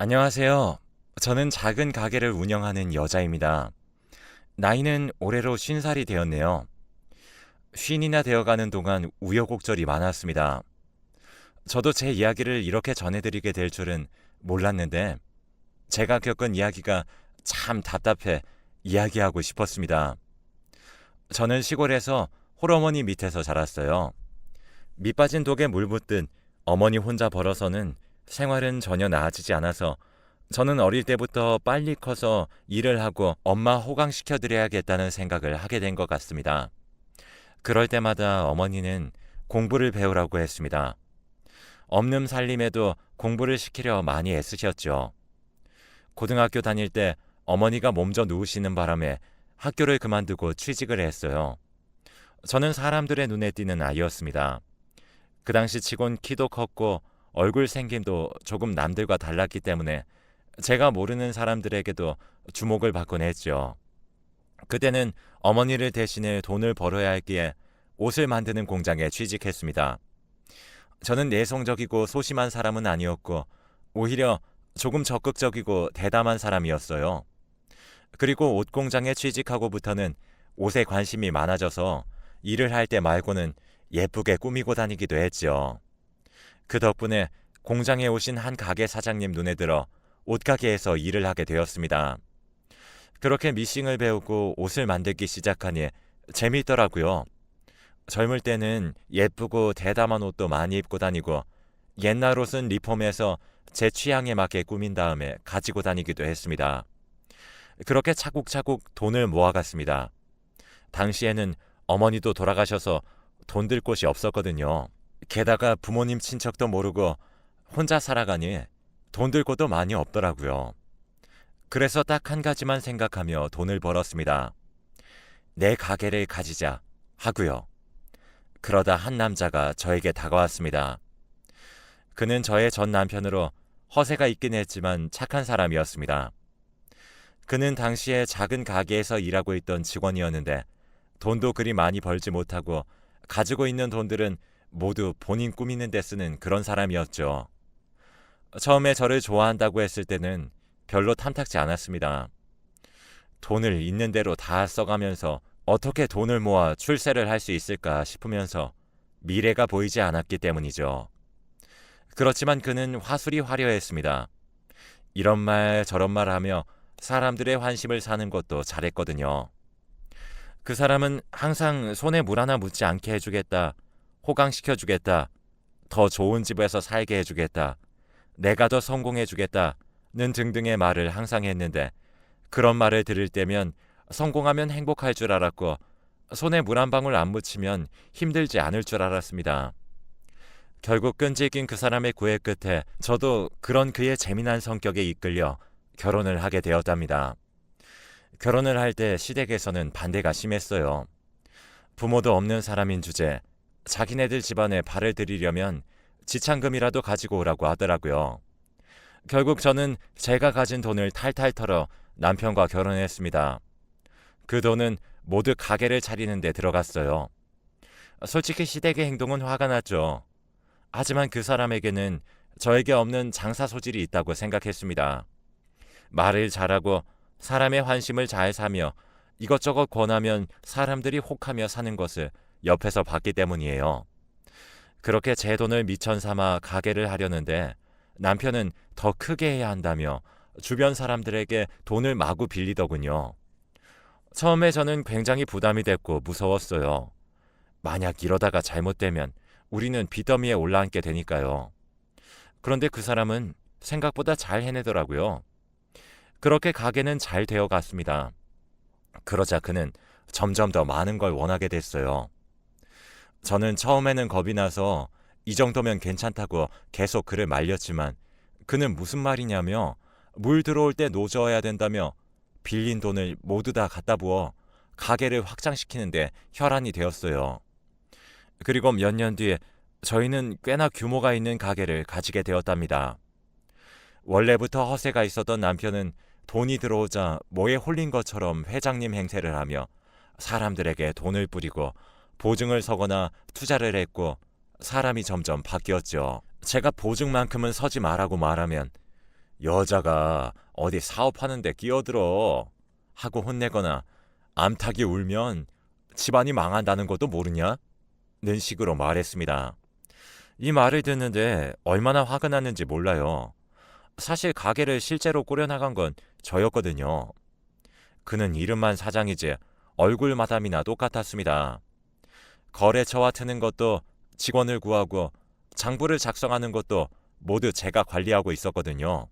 안녕하세요. 저는 작은 가게를 운영하는 여자입니다. 나이는 올해로 50살이 되었네요. 쉰이나 되어가는 동안 우여곡절이 많았습니다. 저도 제 이야기를 이렇게 전해드리게 될 줄은 몰랐는데, 제가 겪은 이야기가 참 답답해 이야기하고 싶었습니다. 저는 시골에서 홀어머니 밑에서 자랐어요. 밑 빠진 독에 물 붓듯 어머니 혼자 벌어서는 생활은 전혀 나아지지 않아서 저는 어릴 때부터 빨리 커서 일을 하고 엄마 호강시켜 드려야겠다는 생각을 하게 된 것 같습니다. 그럴 때마다 어머니는 공부를 배우라고 했습니다. 없는 살림에도 공부를 시키려 많이 애쓰셨죠. 고등학교 다닐 때 어머니가 몸져 누우시는 바람에 학교를 그만두고 취직을 했어요. 저는 사람들의 눈에 띄는 아이였습니다. 그 당시 치곤 키도 컸고 얼굴 생김도 조금 남들과 달랐기 때문에 제가 모르는 사람들에게도 주목을 받곤 했죠. 그때는 어머니를 대신해 돈을 벌어야 했기에 옷을 만드는 공장에 취직했습니다. 저는 내성적이고 소심한 사람은 아니었고 오히려 조금 적극적이고 대담한 사람이었어요. 그리고 옷 공장에 취직하고부터는 옷에 관심이 많아져서 일을 할 때 말고는 예쁘게 꾸미고 다니기도 했죠. 그 덕분에 공장에 오신 한 가게 사장님 눈에 들어 옷가게에서 일을 하게 되었습니다. 그렇게 미싱을 배우고 옷을 만들기 시작하니 재미있더라고요. 젊을 때는 예쁘고 대담한 옷도 많이 입고 다니고 옛날 옷은 리폼해서 제 취향에 맞게 꾸민 다음에 가지고 다니기도 했습니다. 그렇게 차곡차곡 돈을 모아갔습니다. 당시에는 어머니도 돌아가셔서 돈 들 곳이 없었거든요. 게다가 부모님 친척도 모르고 혼자 살아가니 돈 들 곳도 많이 없더라고요. 그래서 딱 한 가지만 생각하며 돈을 벌었습니다. 내 가게를 가지자 하고요. 그러다 한 남자가 저에게 다가왔습니다. 그는 저의 전 남편으로 허세가 있긴 했지만 착한 사람이었습니다. 그는 당시에 작은 가게에서 일하고 있던 직원이었는데 돈도 그리 많이 벌지 못하고 가지고 있는 돈들은 모두 본인 꾸미는 데 쓰는 그런 사람이었죠. 처음에 저를 좋아한다고 했을 때는 별로 탐탁지 않았습니다. 돈을 있는 대로 다 써가면서 어떻게 돈을 모아 출세를 할 수 있을까 싶으면서 미래가 보이지 않았기 때문이죠. 그렇지만 그는 화술이 화려했습니다. 이런 말 저런 말 하며 사람들의 환심을 사는 것도 잘했거든요. 그 사람은 항상 손에 물 하나 묻지 않게 해주겠다. 호강시켜 주겠다. 더 좋은 집에서 살게 해주겠다. 내가 더 성공해 주겠다. 는 등등의 말을 항상 했는데 그런 말을 들을 때면 성공하면 행복할 줄 알았고 손에 물 한 방울 안 묻히면 힘들지 않을 줄 알았습니다. 결국 끈질긴 그 사람의 구애 끝에 저도 그런 그의 재미난 성격에 이끌려 결혼을 하게 되었답니다. 결혼을 할 때 시댁에서는 반대가 심했어요. 부모도 없는 사람인 주제 자기네들 집안에 발을 들이려면 지창금이라도 가지고 오라고 하더라고요. 결국 저는 제가 가진 돈을 탈탈 털어 남편과 결혼했습니다. 그 돈은 모두 가게를 차리는 데 들어갔어요. 솔직히 시댁의 행동은 화가 났죠. 하지만 그 사람에게는 저에게 없는 장사 소질이 있다고 생각했습니다. 말을 잘하고 사람의 환심을 잘 사며 이것저것 권하면 사람들이 혹하며 사는 것을 옆에서 봤기 때문이에요. 그렇게 제 돈을 미천 삼아 가게를 하려는데 남편은 더 크게 해야 한다며 주변 사람들에게 돈을 마구 빌리더군요. 처음에 저는 굉장히 부담이 됐고 무서웠어요. 만약 이러다가 잘못되면 우리는 빚더미에 올라앉게 되니까요. 그런데 그 사람은 생각보다 잘 해내더라고요. 그렇게 가게는 잘 되어 갔습니다. 그러자 그는 점점 더 많은 걸 원하게 됐어요. 저는 처음에는 겁이 나서 이 정도면 괜찮다고 계속 그를 말렸지만 그는 무슨 말이냐며 물 들어올 때 노져야 된다며 빌린 돈을 모두 다 갖다 부어 가게를 확장시키는데 혈안이 되었어요. 그리고 몇 년 뒤에 저희는 꽤나 규모가 있는 가게를 가지게 되었답니다. 원래부터 허세가 있었던 남편은 돈이 들어오자 뭐에 홀린 것처럼 회장님 행세를 하며 사람들에게 돈을 뿌리고 보증을 서거나 투자를 했고 사람이 점점 바뀌었죠. 제가 보증만큼은 서지 말라고 말하면 여자가 어디 사업하는데 끼어들어 하고 혼내거나 암탉이 울면 집안이 망한다는 것도 모르냐? 는 식으로 말했습니다. 이 말을 듣는데 얼마나 화가 났는지 몰라요. 사실 가게를 실제로 꾸려나간 건 저였거든요. 그는 이름만 사장이지 얼굴 마담이나 똑같았습니다. 거래처와 트는 것도 직원을 구하고 장부를 작성하는 것도 모두 제가 관리하고 있었거든요.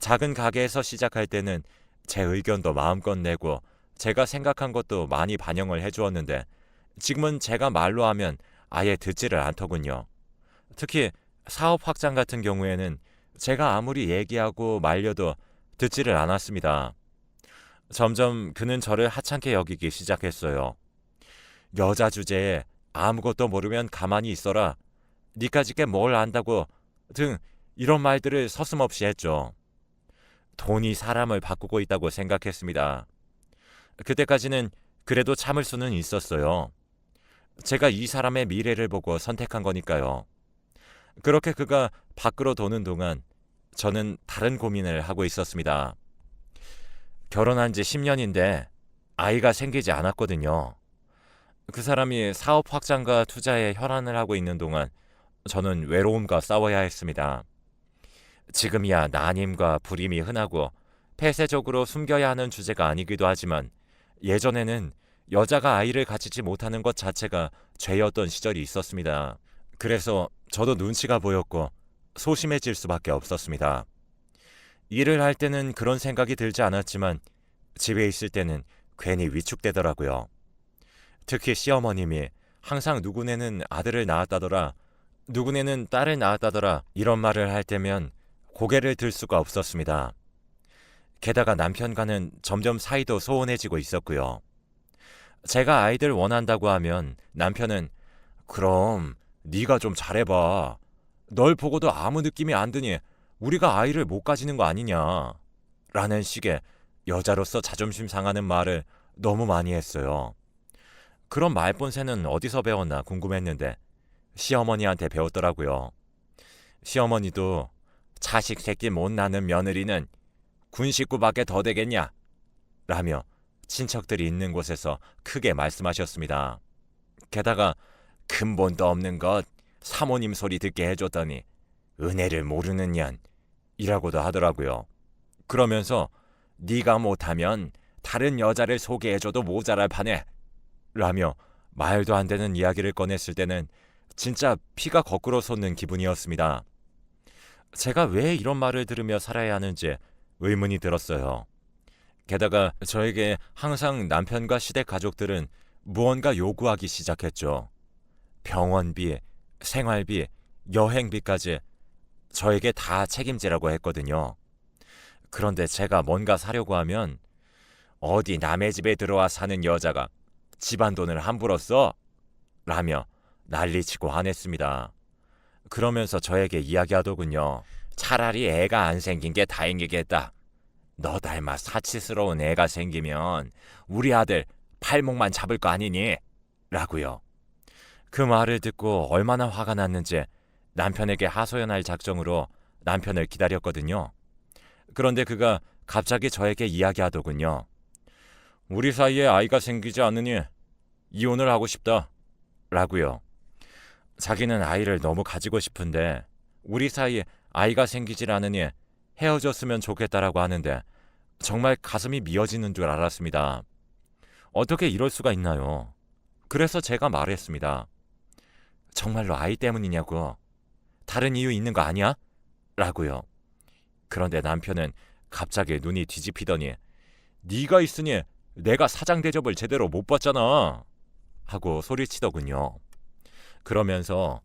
작은 가게에서 시작할 때는 제 의견도 마음껏 내고 제가 생각한 것도 많이 반영을 해주었는데 지금은 제가 말로 하면 아예 듣지를 않더군요. 특히 사업 확장 같은 경우에는 제가 아무리 얘기하고 말려도 듣지를 않았습니다. 점점 그는 저를 하찮게 여기기 시작했어요. 여자 주제에 아무것도 모르면 가만히 있어라. 니까짓 게 뭘 안다고 등 이런 말들을 서슴없이 했죠. 돈이 사람을 바꾸고 있다고 생각했습니다. 그때까지는 그래도 참을 수는 있었어요. 제가 이 사람의 미래를 보고 선택한 거니까요. 그렇게 그가 밖으로 도는 동안 저는 다른 고민을 하고 있었습니다. 결혼한 지 10년인데 아이가 생기지 않았거든요. 그 사람이 사업 확장과 투자에 혈안을 하고 있는 동안 저는 외로움과 싸워야 했습니다. 지금이야 난임과 불임이 흔하고 폐쇄적으로 숨겨야 하는 주제가 아니기도 하지만 예전에는 여자가 아이를 가지지 못하는 것 자체가 죄였던 시절이 있었습니다. 그래서 저도 눈치가 보였고 소심해질 수밖에 없었습니다. 일을 할 때는 그런 생각이 들지 않았지만 집에 있을 때는 괜히 위축되더라고요. 특히 시어머님이 항상 누구네는 아들을 낳았다더라, 누구네는 딸을 낳았다더라 이런 말을 할 때면 고개를 들 수가 없었습니다. 게다가 남편과는 점점 사이도 소원해지고 있었고요. 제가 아이들 원한다고 하면 남편은 그럼 네가 좀 잘해봐. 널 보고도 아무 느낌이 안 드니 우리가 아이를 못 가지는 거 아니냐. 라는 식의 여자로서 자존심 상하는 말을 너무 많이 했어요. 그런 말본새는 어디서 배웠나 궁금했는데 시어머니한테 배웠더라고요. 시어머니도 자식 새끼 못 낳는 며느리는 군 식구밖에 더 되겠냐? 라며 친척들이 있는 곳에서 크게 말씀하셨습니다. 게다가 근본도 없는 것 사모님 소리 듣게 해줬더니 은혜를 모르는 년 이라고도 하더라고요. 그러면서 네가 못하면 다른 여자를 소개해줘도 모자랄 판에 라며 말도 안 되는 이야기를 꺼냈을 때는 진짜 피가 거꾸로 솟는 기분이었습니다. 제가 왜 이런 말을 들으며 살아야 하는지 의문이 들었어요. 게다가 저에게 항상 남편과 시댁 가족들은 무언가 요구하기 시작했죠. 병원비, 생활비, 여행비까지 저에게 다 책임지라고 했거든요. 그런데 제가 뭔가 사려고 하면 어디 남의 집에 들어와 사는 여자가 집안 돈을 함부로 써? 라며 난리치고 화냈습니다. 그러면서 저에게 이야기하더군요. 차라리 애가 안 생긴 게 다행이겠다. 너 닮아 사치스러운 애가 생기면 우리 아들 팔목만 잡을 거 아니니? 라고요. 그 말을 듣고 얼마나 화가 났는지 남편에게 하소연할 작정으로 남편을 기다렸거든요. 그런데 그가 갑자기 저에게 이야기하더군요. 우리 사이에 아이가 생기지 않으니 이혼을 하고 싶다. 라고요. 자기는 아이를 너무 가지고 싶은데 우리 사이에 아이가 생기질 않으니 헤어졌으면 좋겠다라고 하는데 정말 가슴이 미어지는 줄 알았습니다. 어떻게 이럴 수가 있나요? 그래서 제가 말했습니다. 정말로 아이 때문이냐고. 다른 이유 있는 거 아니야? 라고요. 그런데 남편은 갑자기 눈이 뒤집히더니 네가 있으니 내가 사장 대접을 제대로 못 받잖아. 하고 소리치더군요. 그러면서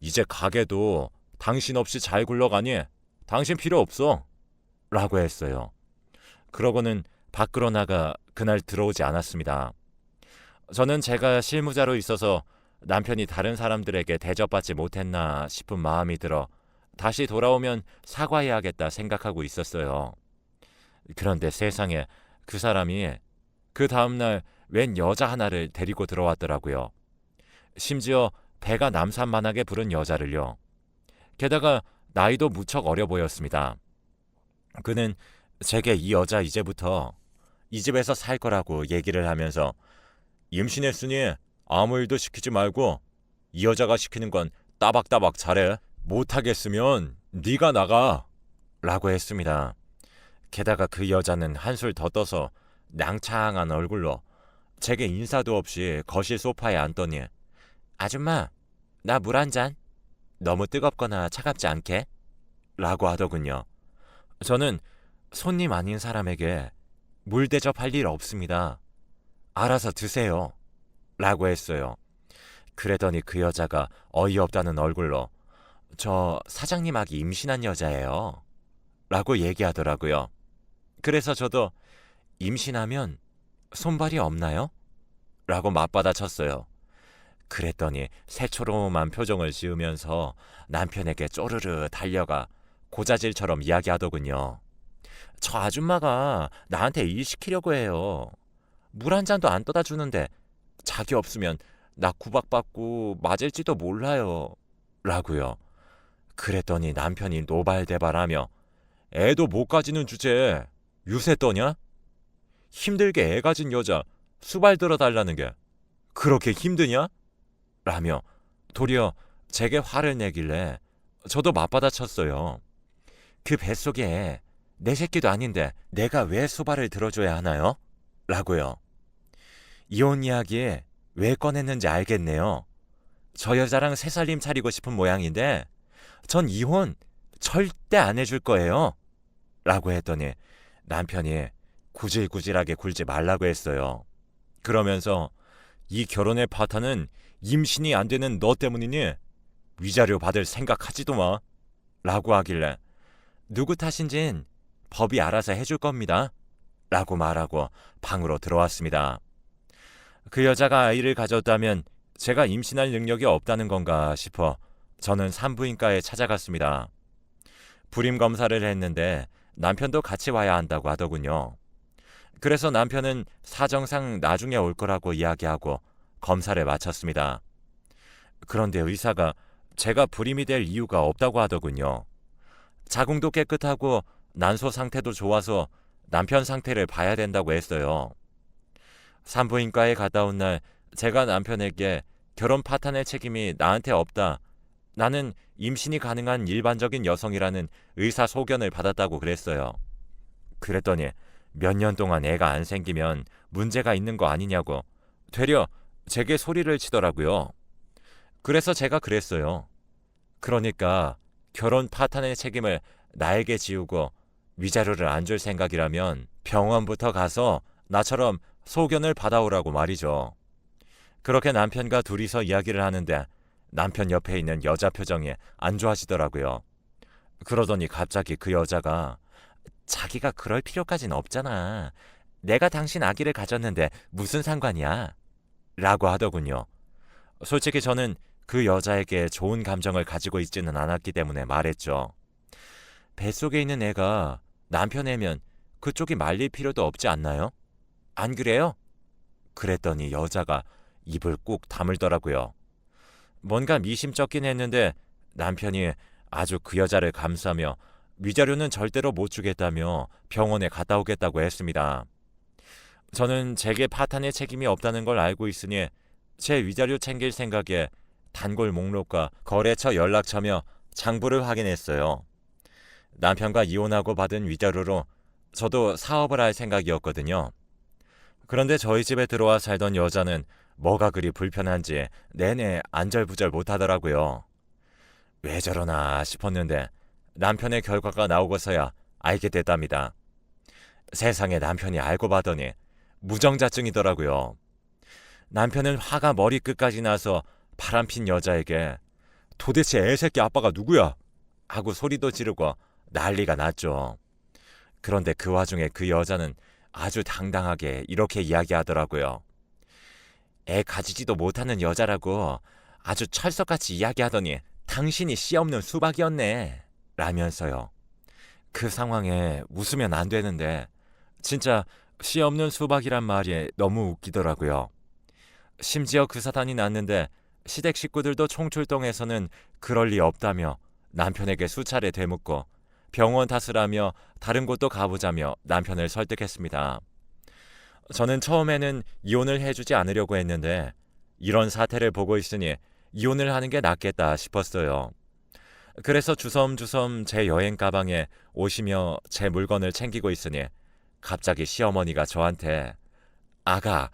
이제 가게도 당신 없이 잘 굴러가니 당신 필요 없어. 라고 했어요. 그러고는 밖으로 나가 그날 들어오지 않았습니다. 저는 제가 실무자로 있어서 남편이 다른 사람들에게 대접받지 못했나 싶은 마음이 들어 다시 돌아오면 사과해야겠다 생각하고 있었어요. 그런데 세상에 그 사람이 그 다음날 웬 여자 하나를 데리고 들어왔더라고요. 심지어 배가 남산만하게 부른 여자를요. 게다가 나이도 무척 어려 보였습니다. 그는 제게 이 여자 이제부터 이 집에서 살 거라고 얘기를 하면서 임신했으니 아무 일도 시키지 말고 이 여자가 시키는 건 따박따박 잘해. 못하겠으면 네가 나가. 라고 했습니다. 게다가 그 여자는 한술 더 떠서 낭창한 얼굴로 제게 인사도 없이 거실 소파에 앉더니 아줌마 나 물 한 잔. 너무 뜨겁거나 차갑지 않게? 라고 하더군요. 저는 손님 아닌 사람에게 물 대접할 일 없습니다. 알아서 드세요. 라고 했어요. 그랬더니 그 여자가 어이없다는 얼굴로 저 사장님 아기 임신한 여자예요. 라고 얘기하더라고요. 그래서 저도 임신하면 손발이 없나요? 라고 맞받아 쳤어요. 그랬더니 새초롬한 표정을 지으면서 남편에게 쪼르르 달려가 고자질처럼 이야기하더군요. 저 아줌마가 나한테 일 시키려고 해요. 물 한 잔도 안 떠다 주는데 자기 없으면 나 구박받고 맞을지도 몰라요. 라고요. 그랬더니 남편이 노발대발하며 애도 못 가지는 주제에 유세 떠냐? 힘들게 애 가진 여자 수발 들어달라는 게 그렇게 힘드냐? 라며 도리어 제게 화를 내길래 저도 맞받아 쳤어요. 그 뱃속에 내 새끼도 아닌데 내가 왜 수발을 들어줘야 하나요? 라고요. 이혼 이야기 왜 꺼냈는지 알겠네요. 저 여자랑 새 살림 차리고 싶은 모양인데 전 이혼 절대 안 해줄 거예요. 라고 했더니 남편이 구질구질하게 굴지 말라고 했어요. 그러면서 이 결혼의 파탄은 임신이 안 되는 너 때문이니 위자료 받을 생각하지도 마. 라고 하길래 누구 탓인진 법이 알아서 해줄 겁니다. 라고 말하고 방으로 들어왔습니다. 그 여자가 아이를 가졌다면 제가 임신할 능력이 없다는 건가 싶어 저는 산부인과에 찾아갔습니다. 불임 검사를 했는데 남편도 같이 와야 한다고 하더군요. 그래서 남편은 사정상 나중에 올 거라고 이야기하고 검사를 마쳤습니다. 그런데 의사가 제가 불임이 될 이유가 없다고 하더군요. 자궁도 깨끗하고 난소 상태도 좋아서 남편 상태를 봐야 된다고 했어요. 산부인과에 갔다 온 날 제가 남편에게 결혼 파탄의 책임이 나한테 없다. 나는 임신이 가능한 일반적인 여성이라는 의사 소견을 받았다고 그랬어요. 그랬더니 몇 년 동안 애가 안 생기면 문제가 있는 거 아니냐고 되려 제게 소리를 치더라고요. 그래서 제가 그랬어요. 그러니까 결혼 파탄의 책임을 나에게 지우고 위자료를 안 줄 생각이라면 병원부터 가서 나처럼 소견을 받아오라고 말이죠. 그렇게 남편과 둘이서 이야기를 하는데 남편 옆에 있는 여자 표정이 안 좋아지더라고요. 그러더니 갑자기 그 여자가 자기가 그럴 필요까진 없잖아. 내가 당신 아기를 가졌는데 무슨 상관이야? 라고 하더군요. 솔직히 저는 그 여자에게 좋은 감정을 가지고 있지는 않았기 때문에 말했죠. 뱃속에 있는 애가 남편 애면 그쪽이 말릴 필요도 없지 않나요? 안 그래요? 그랬더니 여자가 입을 꾹 다물더라고요. 뭔가 미심쩍긴 했는데 남편이 아주 그 여자를 감싸며 위자료는 절대로 못 주겠다며 병원에 갔다 오겠다고 했습니다. 저는 제게 파탄의 책임이 없다는 걸 알고 있으니 제 위자료 챙길 생각에 단골 목록과 거래처 연락처며 장부를 확인했어요. 남편과 이혼하고 받은 위자료로 저도 사업을 할 생각이었거든요. 그런데 저희 집에 들어와 살던 여자는 뭐가 그리 불편한지 내내 안절부절 못하더라고요. 왜 저러나 싶었는데 남편의 결과가 나오고서야 알게 됐답니다. 세상에 남편이 알고 봐더니 무정자증이더라고요. 남편은 화가 머리끝까지 나서 바람핀 여자에게 도대체 애새끼 아빠가 누구야? 하고 소리도 지르고 난리가 났죠. 그런데 그 와중에 그 여자는 아주 당당하게 이렇게 이야기하더라고요. 애 가지지도 못하는 여자라고 아주 철석같이 이야기하더니 당신이 씨 없는 수박이었네. 라면서요. 그 상황에 웃으면 안 되는데 진짜 씨 없는 수박이란 말이 너무 웃기더라고요. 심지어 그 사단이 났는데 시댁 식구들도 총출동해서는 그럴 리 없다며 남편에게 수차례 되묻고 병원 탓을 하며 다른 곳도 가보자며 남편을 설득했습니다. 저는 처음에는 이혼을 해주지 않으려고 했는데 이런 사태를 보고 있으니 이혼을 하는 게 낫겠다 싶었어요. 그래서 주섬주섬 제 여행 가방에 오시며 제 물건을 챙기고 있으니 갑자기 시어머니가 저한테 아가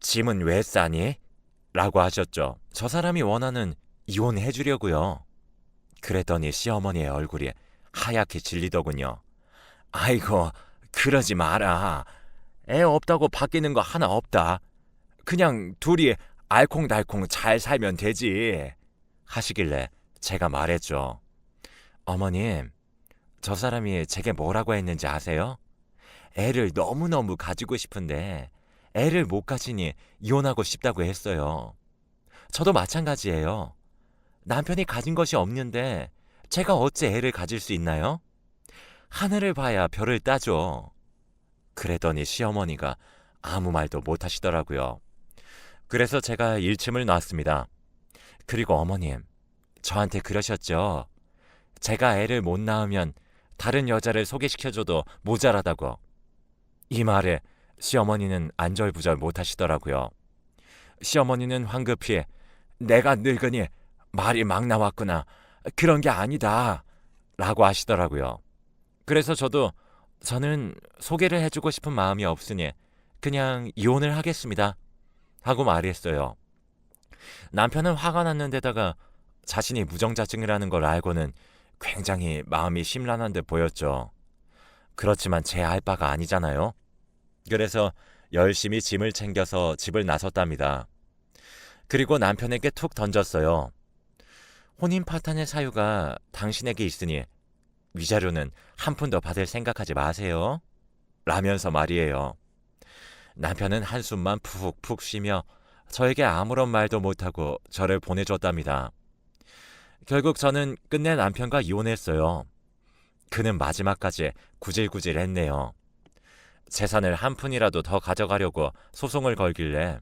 짐은 왜 싸니? 라고 하셨죠. 저 사람이 원하는 이혼해 주려고요. 그랬더니 시어머니의 얼굴이 하얗게 질리더군요. 아이고 그러지 마라. 애 없다고 바뀌는 거 하나 없다. 그냥 둘이 알콩달콩 잘 살면 되지. 하시길래 제가 말했죠. 어머님, 저 사람이 제게 뭐라고 했는지 아세요? 애를 너무너무 가지고 싶은데 애를 못 가지니 이혼하고 싶다고 했어요. 저도 마찬가지예요. 남편이 가진 것이 없는데 제가 어째 애를 가질 수 있나요? 하늘을 봐야 별을 따죠. 그랬더니 시어머니가 아무 말도 못 하시더라고요. 그래서 제가 일침을 놨습니다. 그리고 어머님, 저한테 그러셨죠. 제가 애를 못 낳으면 다른 여자를 소개시켜줘도 모자라다고. 이 말에 시어머니는 안절부절 못 하시더라고요. 시어머니는 황급히 내가 늙으니 말이 막 나왔구나. 그런 게 아니다. 라고 하시더라고요. 그래서 저도 저는 소개를 해주고 싶은 마음이 없으니 그냥 이혼을 하겠습니다. 하고 말했어요. 남편은 화가 났는데다가 자신이 무정자증이라는 걸 알고는 굉장히 마음이 심란한 듯 보였죠. 그렇지만 제 알 바가 아니잖아요. 그래서 열심히 짐을 챙겨서 집을 나섰답니다. 그리고 남편에게 툭 던졌어요. 혼인 파탄의 사유가 당신에게 있으니 위자료는 한 푼도 받을 생각하지 마세요. 라면서 말이에요. 남편은 한숨만 푹푹 쉬며 저에게 아무런 말도 못하고 저를 보내줬답니다. 결국 저는 끝내 남편과 이혼했어요. 그는 마지막까지 구질구질 했네요. 재산을 한 푼이라도 더 가져가려고 소송을 걸길래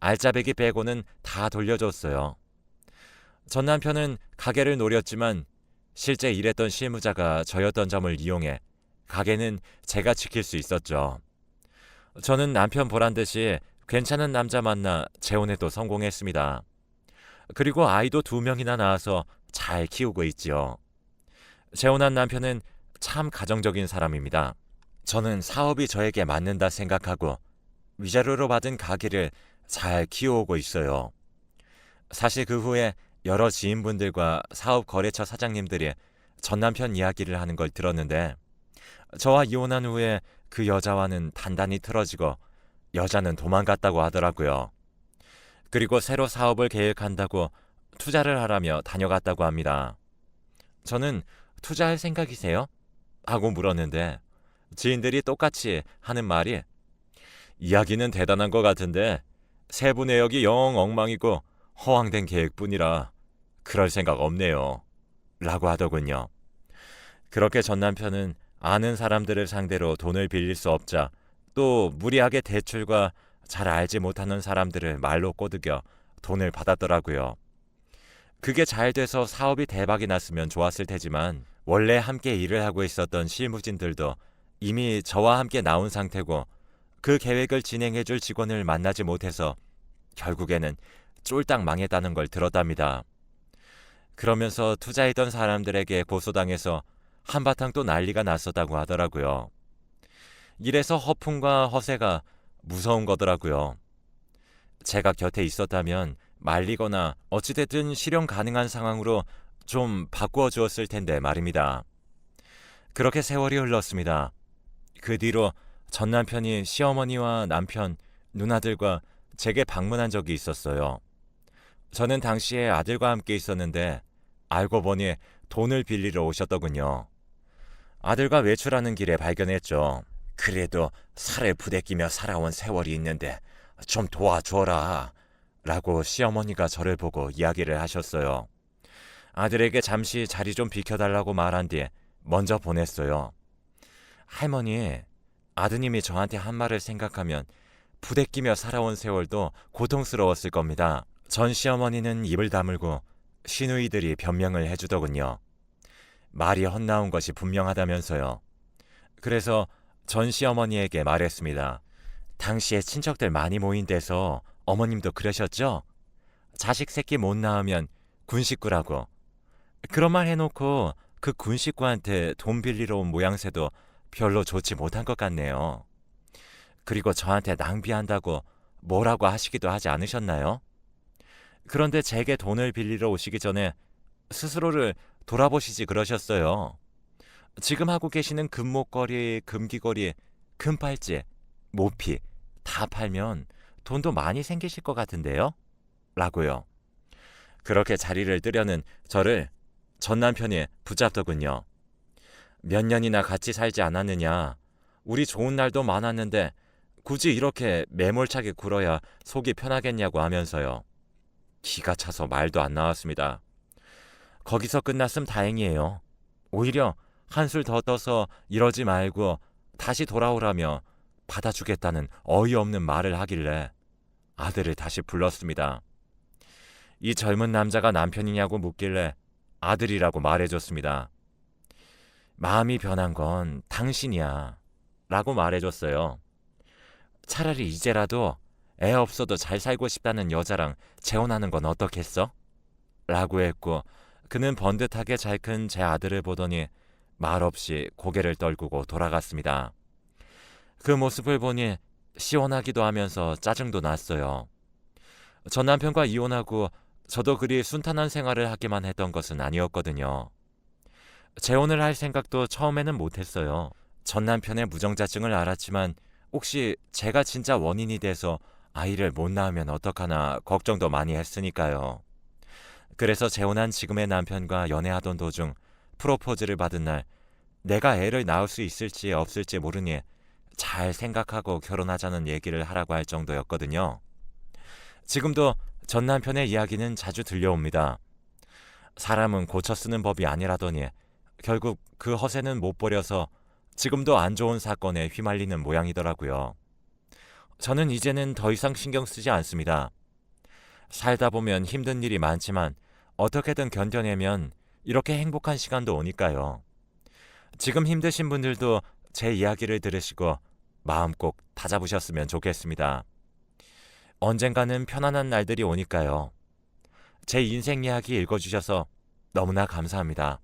알짜배기 빼고는 다 돌려줬어요. 전 남편은 가게를 노렸지만 실제 일했던 실무자가 저였던 점을 이용해 가게는 제가 지킬 수 있었죠. 저는 남편 보란 듯이 괜찮은 남자 만나 재혼에도 성공했습니다. 그리고 아이도 두 명이나 낳아서 잘 키우고 있지요. 재혼한 남편은 참 가정적인 사람입니다. 저는 사업이 저에게 맞는다 생각하고 위자료로 받은 가게를 잘 키워오고 있어요. 사실 그 후에 여러 지인분들과 사업 거래처 사장님들이 전 남편 이야기를 하는 걸 들었는데 저와 이혼한 후에 그 여자와는 단단히 틀어지고 여자는 도망갔다고 하더라고요. 그리고 새로 사업을 계획한다고 투자를 하라며 다녀갔다고 합니다. 저는 투자할 생각이세요? 하고 물었는데 지인들이 똑같이 하는 말이 이야기는 대단한 것 같은데 세부 내역이 영 엉망이고 허황된 계획뿐이라 그럴 생각 없네요. 라고 하더군요. 그렇게 전 남편은 아는 사람들을 상대로 돈을 빌릴 수 없자 또 무리하게 대출과 잘 알지 못하는 사람들을 말로 꼬드겨 돈을 받았더라고요. 그게 잘 돼서 사업이 대박이 났으면 좋았을 테지만 원래 함께 일을 하고 있었던 실무진들도 이미 저와 함께 나온 상태고 그 계획을 진행해 줄 직원을 만나지 못해서 결국에는 쫄딱 망했다는 걸 들었답니다. 그러면서 투자했던 사람들에게 고소당해서 한바탕 또 난리가 났었다고 하더라고요. 이래서 허풍과 허세가 무서운 거더라고요. 제가 곁에 있었다면 말리거나 어찌됐든 실현 가능한 상황으로 좀 바꾸어 주었을 텐데 말입니다. 그렇게 세월이 흘렀습니다. 그 뒤로 전 남편이 시어머니와 남편, 누나들과 제게 방문한 적이 있었어요. 저는 당시에 아들과 함께 있었는데 알고 보니 돈을 빌리러 오셨더군요. 아들과 외출하는 길에 발견했죠. 그래도 살을 부대끼며 살아온 세월이 있는데 좀 도와줘라. 라고 시어머니가 저를 보고 이야기를 하셨어요. 아들에게 잠시 자리 좀 비켜달라고 말한 뒤에 먼저 보냈어요. 할머니, 아드님이 저한테 한 말을 생각하면 부대끼며 살아온 세월도 고통스러웠을 겁니다. 전 시어머니는 입을 다물고 시누이들이 변명을 해주더군요. 말이 헛나온 것이 분명하다면서요. 그래서 전 시어머니에게 말했습니다. 당시에 친척들 많이 모인 데서 어머님도 그러셨죠? 자식 새끼 못 낳으면 군 식구라고. 그런 말 해놓고 그 군 식구한테 돈 빌리러 온 모양새도 별로 좋지 못한 것 같네요. 그리고 저한테 낭비한다고 뭐라고 하시기도 하지 않으셨나요? 그런데 제게 돈을 빌리러 오시기 전에 스스로를 돌아보시지 그러셨어요. 지금 하고 계시는 금목걸이, 금귀걸이, 금팔찌, 모피 다 팔면 돈도 많이 생기실 것 같은데요? 라고요. 그렇게 자리를 뜨려는 저를 전 남편이 붙잡더군요. 몇 년이나 같이 살지 않았느냐. 우리 좋은 날도 많았는데 굳이 이렇게 매몰차게 굴어야 속이 편하겠냐고 하면서요. 기가 차서 말도 안 나왔습니다. 거기서 끝났음 다행이에요. 오히려 한술 더 떠서 이러지 말고 다시 돌아오라며 받아주겠다는 어이없는 말을 하길래 아들을 다시 불렀습니다. 이 젊은 남자가 남편이냐고 묻길래 아들이라고 말해줬습니다. 마음이 변한 건 당신이야. 라고 말해줬어요. 차라리 이제라도 애 없어도 잘 살고 싶다는 여자랑 재혼하는 건 어떻겠어? 라고 했고 그는 번듯하게 잘 큰 제 아들을 보더니 말없이 고개를 떨구고 돌아갔습니다. 그 모습을 보니 시원하기도 하면서 짜증도 났어요. 전 남편과 이혼하고 저도 그리 순탄한 생활을 하기만 했던 것은 아니었거든요. 재혼을 할 생각도 처음에는 못했어요. 전 남편의 무정자증을 알았지만 혹시 제가 진짜 원인이 돼서 아이를 못 낳으면 어떡하나 걱정도 많이 했으니까요. 그래서 재혼한 지금의 남편과 연애하던 도중 프로포즈를 받은 날 내가 애를 낳을 수 있을지 없을지 모르니 잘 생각하고 결혼하자는 얘기를 하라고 할 정도였거든요. 지금도 전 남편의 이야기는 자주 들려옵니다. 사람은 고쳐 쓰는 법이 아니라더니 결국 그 허세는 못 버려서 지금도 안 좋은 사건에 휘말리는 모양이더라고요. 저는 이제는 더 이상 신경 쓰지 않습니다. 살다 보면 힘든 일이 많지만 어떻게든 견뎌내면 이렇게 행복한 시간도 오니까요. 지금 힘드신 분들도 제 이야기를 들으시고 마음 꼭 다잡으셨으면 좋겠습니다. 언젠가는 편안한 날들이 오니까요. 제 인생 이야기 읽어주셔서 너무나 감사합니다.